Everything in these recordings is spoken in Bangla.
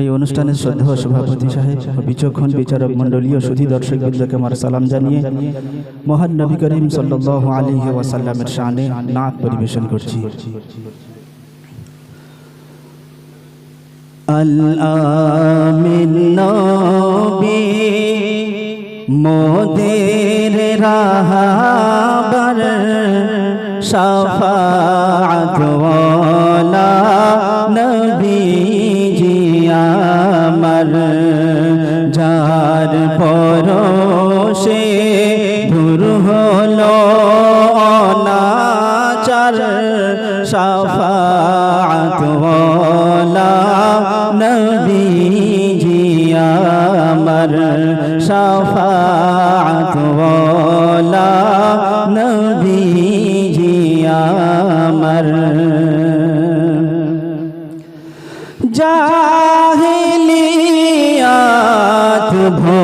এই অনুষ্ঠানের শ্রদ্ধা সভাপতি সাহেব বিচক্ষণ বিচারক মণ্ডলীয় সুধী দর্শকবৃন্দকে আমার সালাম জানিয়ে মহান নবী করিম সাল্লাল্লাহু আলাইহি ওয়াসাল্লামের শানে নাচ পরিবেশন করছি। আল মোদের রাহাবার শাফাআত ওয়ালা পরশে দূর হলো অনাচার শাফাআত ওয়ালা নবীজি আমার ওয়ালা নবীজি আমার। জাহিলিয়াত ভরে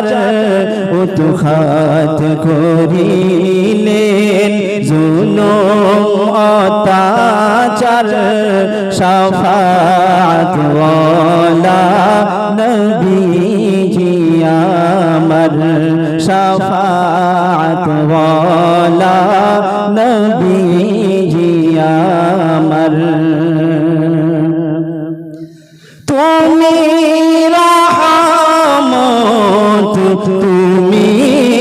অত্যাচার উৎখাত করিলেন জুলুম অত্যাচার শাফাত ওয়ালা নবীজি আমার শাফাত ওয়ালা নবীজি আমার। তুমি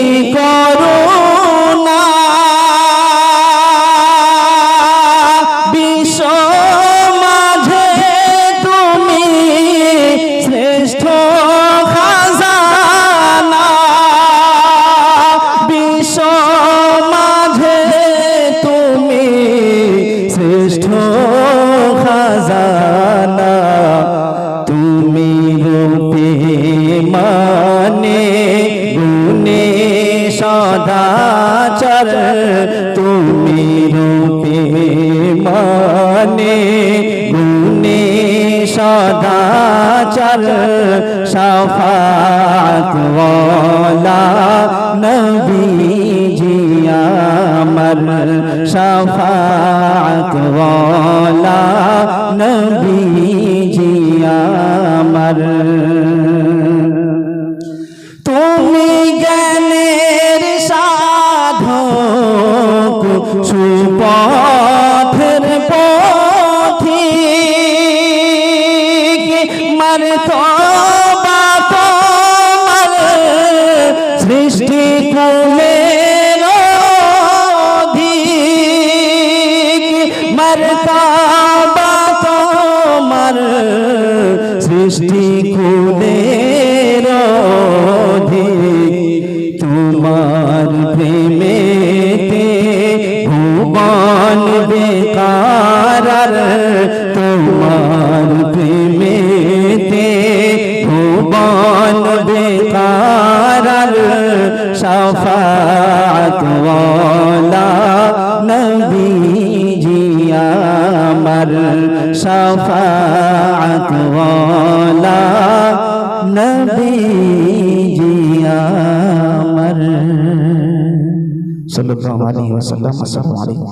তুমি রূপে মানে গুণে সদাচর সাফাত ওয়ালা নবীজি আমার সাফাত ওয়ালা নবীজি আমার। সৃষ্টি কুলের তোমার প্রেমেতে ভুবন বেকার তোমার প্রেমেতে ভুবন বেকার সাফাত ওয়ালা নবীজি আমার সাফাত আমার সাল্লাল্লাহু আলাইহি ওয়াসাল্লাম আসসালামু আলাইকুম